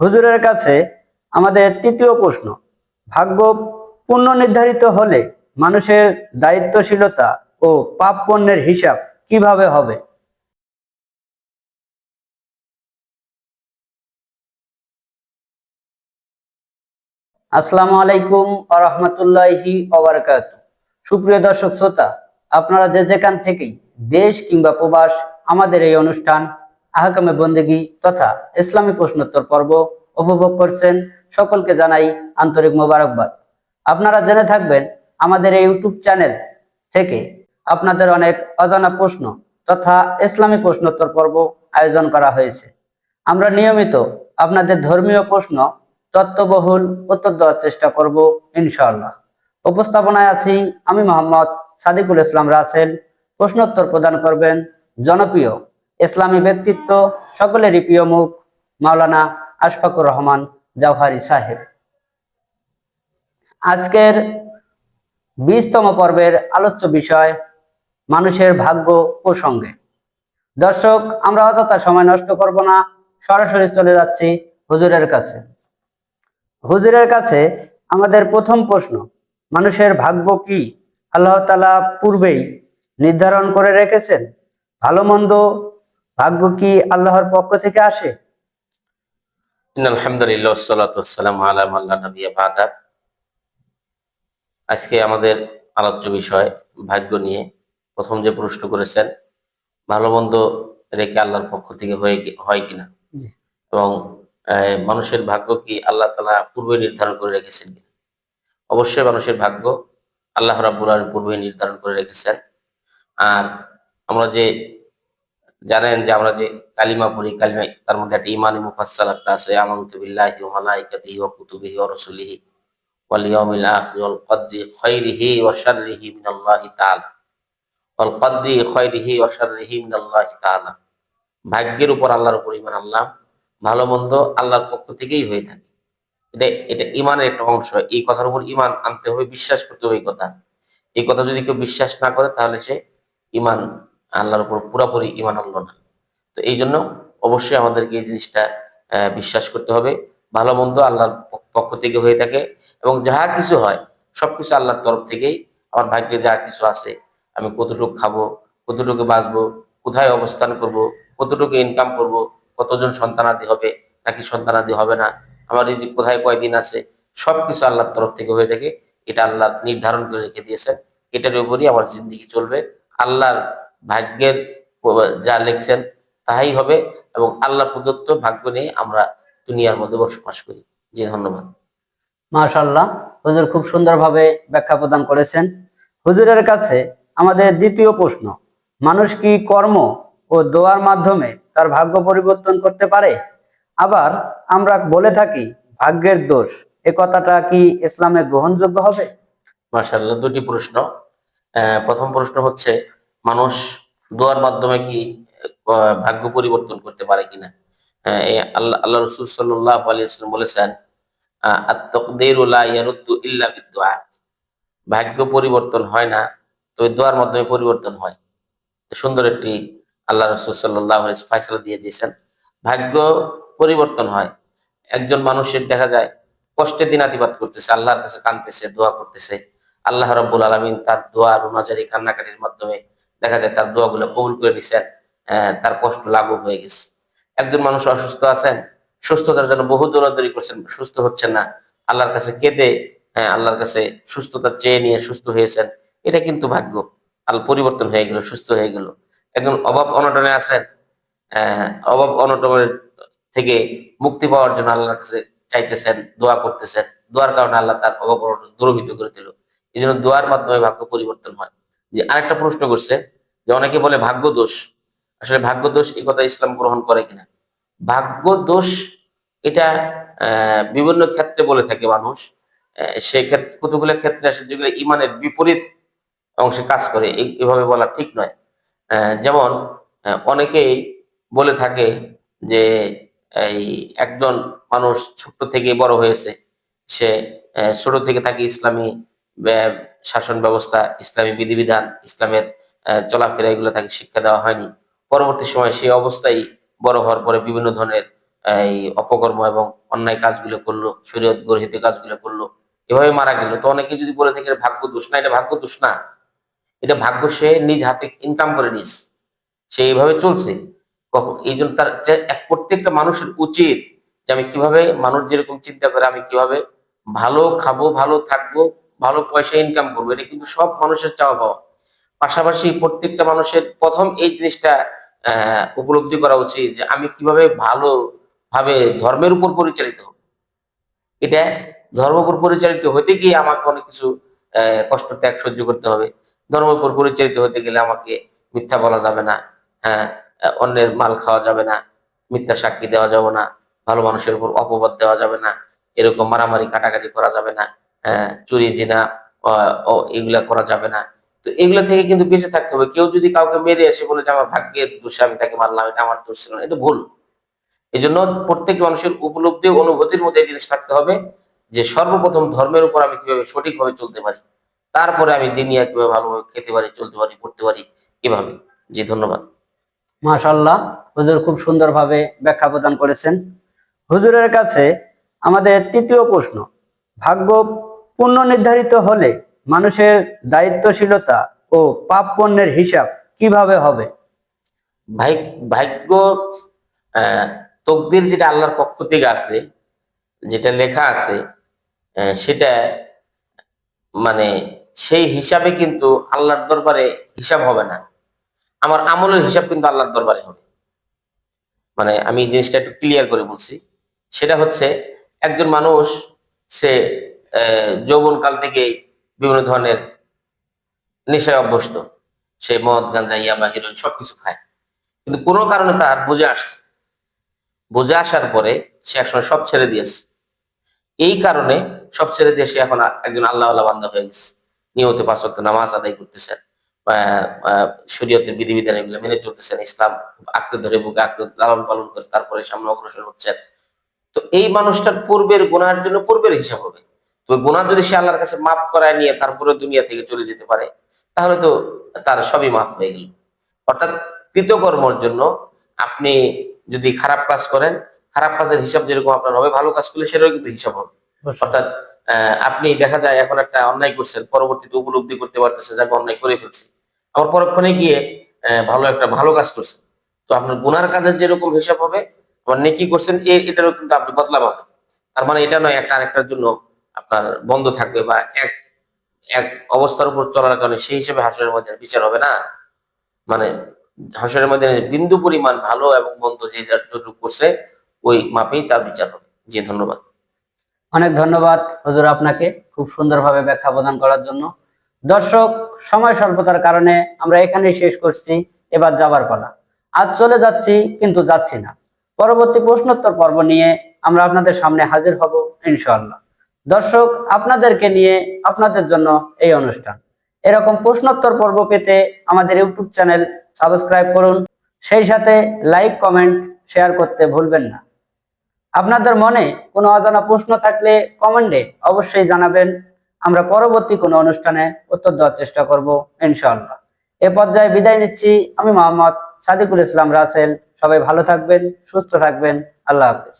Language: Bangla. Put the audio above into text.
হুজুরের কাছে আমাদের তৃতীয় প্রশ্ন, ভাগ্য পূর্ণ নির্ধারিত হলে মানুষের দায়িত্বশীলতা ও পাপ পণ্যের হিসাব কীভাবে হবে? আসসালামু আলাইকুম আ রহমতুল্লাহি ওবরাকাত সুপ্রিয় দর্শক শ্রোতা, আপনারা যে যেখান থেকেই দেশ কিংবা প্রবাস, আমাদের এই অনুষ্ঠান আহকামে বন্দেগী তথা ইসলামী প্রশ্নোত্তর পর্ব উপভোগ করছেন সকলকে জানাই আন্তরিক মোবারকবাদ। আপনারা জেনে থাকবেন, আমাদের এই ইউটিউব চ্যানেল থেকে আপনাদের অনেক অজানা প্রশ্ন তথা ইসলামী প্রশ্নোত্তর পর্ব আয়োজন করা হয়েছে। আমরা নিয়মিত আপনাদের ধর্মীয় প্রশ্ন তত্ত্ববহুল উত্তর দেওয়ার চেষ্টা করব, ইনশাআল্লাহ। উপস্থাপনায় আছি আমি মোহাম্মদ সাদিকুল ইসলাম রাসেল। প্রশ্নোত্তর প্রদান করবেন জনপ্রিয় ইসলামী ব্যক্তিত্ব সকলেরই প্রিয় মুখ, মাওলানা আশফাকুর রহমান জাওহারি সাহেব। আজকের বিশতম পর্বের আলোচ্য বিষয়, মানুষের ভাগ্য প্রসঙ্গে। দর্শক, আমরা অযথা সময় নষ্ট করব না, সরাসরি চলে যাচ্ছি হুজুরের কাছে। হুজুরের কাছে আমাদের প্রথম প্রশ্ন, মানুষের ভাগ্য কি? আল্লাহ তালা পূর্বেই নির্ধারণ করে রেখেছেন, ভালো মন্দ ভাগ্য কি আল্লাহর পক্ষ থেকে আসে? আলহামদুলিল্লাহ আজকে আমাদের আলোচ্য বিষয় ভাগ্য নিয়ে। প্রথম যে প্রশ্ন করেছেন ভালো মন্দ রেখে আল্লাহর পক্ষ থেকে হয়ে হয় কিনা? এবং মানুষের ভাগ্য কি আল্লাহ তালা পূর্বে নির্ধারণ করে রেখেছেন কিনা? অবশ্যই মানুষের ভাগ্য আল্লাহ আলামিন পূর্বে নির্ধারণ করে রেখেছেন। আর আমরা যে জানেন যে আমরা যে কালিমা পড়ি, কালিমা, তার মধ্যে একটা ইমানি মুফাসসাল একটা আছে, আমানতু বিল্লাহি ওয়া মালাইকাতিহি ওয়া কুতুবিহি ওয়া রাসূলিহি ওয়াল ইয়াউমিল আখির ওয়াল কদরি খাইরিহি ওয়া শাররিহি মিনাল্লাহি তাআলা। ওয়াল কদরি খাইরিহি ওয়া শাররিহি মিনাল্লাহি তাআলা। ভাগ্যের উপর আল্লাহর উপর ঈমান আল্লাহ ভালো মন্দ আল্লাহর পক্ষ থেকেই হয়ে থাকে। এটা এটা ইমানের একটা অংশ। এই কথার উপর ইমান আনতে হবে, বিশ্বাস করতে হবে এই কথা। এই কথা যদি কেউ বিশ্বাস না করে, তাহলে সে ইমান আল্লাহর উপর পুরোপুরি ইমান আনলো না। তো এই জন্য অবশ্যই আমাদেরকে এই জিনিসটা বিশ্বাস করতে হবে। ভালো মন্দ আল্লাহর পক্ষ থেকে হয়ে থাকে এবং যাহা কিছু হয় সব কিছু আল্লাহর তরফ থেকেই। আমার ভাগ্যে যা কিছু আছে, আমি কতটুকু খাব, কতটুকু বাঁচবো, কোথায় অবস্থান করব, কতটুকু ইনকাম করব, কতজন সন্তানাদি হবে, নাকি সন্তানাদি হবে না, আমার রিজিক কোথায়, কয়দিন আছে সব কিছু আল্লাহর তরফ থেকে হয়ে থাকে। এটা আল্লাহ নির্ধারণ করে রেখে দিয়েছেন। এটার উপরই আমার জিন্দিগি চলবে। আল্লাহর ভাগ্যের যা লিখছেন তাই হবে এবং আল্লাহ প্রদত্ত ভাগ্য নিয়ে আমরা দুনিয়ার মধ্যে বসবাস করি। জি ধন্যবাদ। মাশাল্লাহ হুজুর খুব সুন্দরভাবে ব্যাখ্যা প্রদান করেছেন। হুজুরের কাছে আমাদের দ্বিতীয় প্রশ্ন মানুষ কি কর্ম ও দোয়ার মাধ্যমে তার ভাগ্য পরিবর্তন করতে পারে? আবার আমরা বলে থাকি ভাগ্যের দোষ এ কথাটা কি ইসলামে গ্রহণযোগ্য হবে? মার্শাল্লাহ দুটি প্রশ্ন। আহ, প্রথম প্রশ্ন হচ্ছে মানুষ দোয়ার মাধ্যমে কি ভাগ্য পরিবর্তন করতে পারে কিনা? আহ, এই আল্লাহ আল্লাহ রসুল সাল্লাহ আলিয়াল্লাম বলেছেন ইল্লা বিদ-দুআ। ভাগ্য পরিবর্তন হয় না তবে দোয়ার মাধ্যমে পরিবর্তন হয়। সুন্দর একটি আল্লাহ রসুল সাল্লাহ ফাইসলা দিয়ে দিয়েছেন ভাগ্য পরিবর্তন হয়। একজন মানুষের দেখা যায় কষ্টে দিন দিনাতিপাত করতেছে আল্লাহর কাছে কাঁদতেছে দোয়া করতেছে। আল্লাহ রব্বুল আলমিন তার দোয়া রুনাজারি কান্নাকাটির মাধ্যমে দেখা যায় তার দোয়াগুলো কবুল করে নিছেন তার কষ্ট লাঘব হয়ে গেছে। একজন মানুষ অসুস্থ আছেন সুস্থতার জন্য বহু দৌড়াদৌড়ি করছেন সুস্থ হচ্ছেন না। আল্লাহর কাছে কেঁদে হ্যাঁ, আল্লাহর কাছে সুস্থতা চেয়ে নিয়ে সুস্থ হয়েছেন এটা কিন্তু ভাগ্য। আল পরিবর্তন হয়ে গেল সুস্থ হয়ে গেল। একজন অভাব অনটনে আছেন আহ, অভাব অনটনের থেকে মুক্তি পাওয়ার জন্য আল্লাহর কাছে চাইতেছেন দোয়া করতেছেন। দোয়ার কারণে আল্লাহ তার অভাব অনটন দূরভূত করে দিল। এই জন্য দোয়ার মাধ্যমে ভাগ্য পরিবর্তন হয়। যে আরেকটা প্রশ্ন করছে যে অনেকে বলে ভাগ্য দোষ আসলে ভাগ্য দোষ এই কথা ইসলাম গ্রহণ করে কিনা? ভাগ্য দোষ এটা বিভিন্ন ক্ষেত্রে বলে থাকে মানুষ। আহ, সেই ক্ষেত্রে কতগুলো ক্ষেত্রে আসে যেগুলো ইমানের বিপরীত অংশে কাজ করে। এভাবে বলা ঠিক নয়। যেমন অনেকেই বলে থাকে যে এই একজন মানুষ ছোট থেকে বড় হয়েছে। সে ছোট থেকে তাকে ইসলামী শাসন ব্যবস্থা ইসলামী বিধিবিধান ইসলামের চলাফেরা এগুলো তাকে শিক্ষা দেওয়া হয়নি। পরবর্তী সময় সেই অবস্থায় বড় হওয়ার পরে বিভিন্ন ধরনের এই অপকর্ম এবং অন্যায় কাজগুলো করল, শরীয়ত গর্হিত কাজগুলো করল, এভাবে মারা গেল। তো অনেকে যদি বলে থাকে ভাগ্য দোষ না, এটা ভাগ্য দোষ না। এটা ভাগ্য সে নিজ হাতে ইনকাম করে নিস। সে এইভাবে চলছে। কখন এই জন্য তার প্রত্যেকটা মানুষের উচিত যে আমি কীভাবে মানুষ যেরকম চিন্তা করে, আমি কীভাবে ভালো খাব, ভালো থাকব, ভালো পয়সা ইনকাম করব। এটা কিন্তু সব মানুষের চাওয়া পাওয়া। পাশাপাশি প্রত্যেকটা মানুষের প্রথম এই জিনিসটা উপলব্ধি করা উচিত যে আমি কীভাবে ভালো ভাবে ধর্মের উপর পরিচালিত হব। এটা ধর্মের উপর পরিচালিত হতে গিয়ে আমাকে অনেক কিছু কষ্ট ত্যাগ সহ্য করতে হবে। ধর্মের উপর পরিচালিত হতে গেলে আমাকে মিথ্যা বলা যাবে না হ্যাঁ অন্যের মাল খাওয়া যাবে না, মিথ্যা সাক্ষী দেওয়া যাবে না, ভালো মানুষের উপর অপবাদ দেওয়া যাবে না, এরকম মারামারি, কাটাকাটি করা যাবে না হ্যাঁ চুরি, জিনা এগুলা করা যাবে না। তো এগুলো থেকে কিন্তু বেঁচে থাকতে হবে। কেউ যদি কাউকে মেরে এসে বলে যে আমার ভাগ্যের দোষে, আমি তাকে মারলাম, এটা আমার দোষ ছিল এটা ভুল। এই জন্য প্রত্যেক মানুষের উপলব্ধি, অনুভূতির মধ্যে এই জিনিস থাকতে হবে যে সর্বপ্রথম ধর্মের উপর আমি কীভাবে সঠিকভাবে চলতে পারি, তারপরে আমি দিনিয়া কীভাবে ভালোভাবে খেতে পারি, চলতে পারি, পড়তে পারি, এভাবে। জি, ধন্যবাদ। মাশাল্লাহ হুজুর খুব সুন্দরভাবে ব্যাখ্যা প্রদান করেছেন। হুজুরের কাছে আমাদের তৃতীয় প্রশ্ন, ভাগ্য পূর্ণ নির্ধারিত হলে মানুষের দায়িত্বশীলতা ও পাপ পণ্যের হিসাব কীভাবে হবে? ভাগ্য তকদির যেটা আল্লাহর পক্ষ থেকে আছে, যেটা লেখা আছে সেটা মানে সেই হিসাবে কিন্তু আল্লাহর দরবারে হিসাব হবে না। আমার আমলের হিসাব কিন্তু আল্লাহর দরবারে হবে। মানে আমি জিনিসটা একটু ক্লিয়ার করে বলছি। সেটা হচ্ছে, একজন মানুষ, সে যৌবনকাল থেকেই বিভিন্ন ধরনের নেশায় অভ্যস্ত। সে মদ গাঞ্জা ইয়াবা, হিরোইন সবকিছু খায়। কিন্তু কোনো কারণে তার বুঝে আসছে বুঝে আসার পরে সে একসময় সব ছেড়ে দিয়েছে। এই কারণে সব ছেড়ে দিয়ে সে এখন একজন আল্লাহ আল্লাহ বান্ধা হয়ে গেছে। নিয়মিত পাঁচ ওয়াক্ত নামাজ আদায় করতেছেন। শরীয়তের বিধিবিধান এগুলো মেনে চলতেছেন। ইসলাম আঁকড়ে ধরে বুকে আঁকড়ে লালন পালন করে তারপরে সামনে অগ্রসর হচ্ছেন। তো এই মানুষটার পূর্বের গুনার জন্য পূর্বের হিসাব হবে। তবে গুনাহ যদি সে আল্লাহর কাছে মাফ করায় নিয়ে তারপরে দুনিয়া থেকে চলে যেতে পারে তাহলে তো তার সবই মাফ হয়ে গেল। অর্থাৎ কৃতকর্মর জন্য আপনি যদি খারাপ কাজ করেন খারাপ কাজের হিসাব যেরকম আপনার হবে ভালো কাজ করলে সেটাও কিন্তু হিসাব হবে। অর্থাৎ আপনি দেখা যায় এখন একটা অন্যায় করছেন পরবর্তীতে উপলব্ধি করতে পারতেছে যাকে অন্যায় করে ফেলছি। আবার পরক্ষণে গিয়ে ভালো একটা ভালো কাজ করছেন। তো আপনার গুনার কাজের যেরকম হিসাব হবে আবার নেকি করছেন এটারও কিন্তু আপনি বদলা পাবেন তার মানে এটা নয় একটা আরেকটার জন্য আপনার বন্ধ থাকবে বা এক এক অবস্থার উপর চলার কারণে সেই হিসেবে হাসরের মধ্যে বিচার হবে না? মানে হাসরের মধ্যে বিন্দু পরিমাণ ভালো এবং মন্দ যে যার যতটুকু করছে, ওই মাপেই তার বিচার হবে। জি, ধন্যবাদ। অনেক ধন্যবাদ হুজুর আপনাকে খুব সুন্দরভাবে ব্যাখ্যা প্রদান করার জন্য। দর্শক, সময় স্বল্পতার কারণে আমরা এখানেই শেষ করছি। এবার যাবার পালা। আজ চলে যাচ্ছি, কিন্তু যাচ্ছি না। পরবর্তী প্রশ্নোত্তর পর্ব নিয়ে আমরা আপনাদের সামনে হাজির হব, ইনশাআল্লাহ। দর্শক, আপনাদেরকে নিয়ে আপনাদের জন্য এই অনুষ্ঠান। এরকম প্রশ্নোত্তর পর্ব পেতে আমাদের ইউটিউব চ্যানেল সাবস্ক্রাইব করুন। সেই সাথে লাইক, কমেন্ট, শেয়ার করতে ভুলবেন না। আপনাদের মনে কোনো অজানা প্রশ্ন থাকলে কমেন্টে অবশ্যই জানাবেন। আমরা পরবর্তী কোনো অনুষ্ঠানে উত্তর দেওয়ার চেষ্টা করব, ইনশাআল্লাহ। এ পর্যায়ে বিদায় নিচ্ছি। আমি মোহাম্মদ সাদিকুল ইসলাম রাসেল। সবাই ভালো থাকবেন, সুস্থ থাকবেন। আল্লাহ হাফেজ।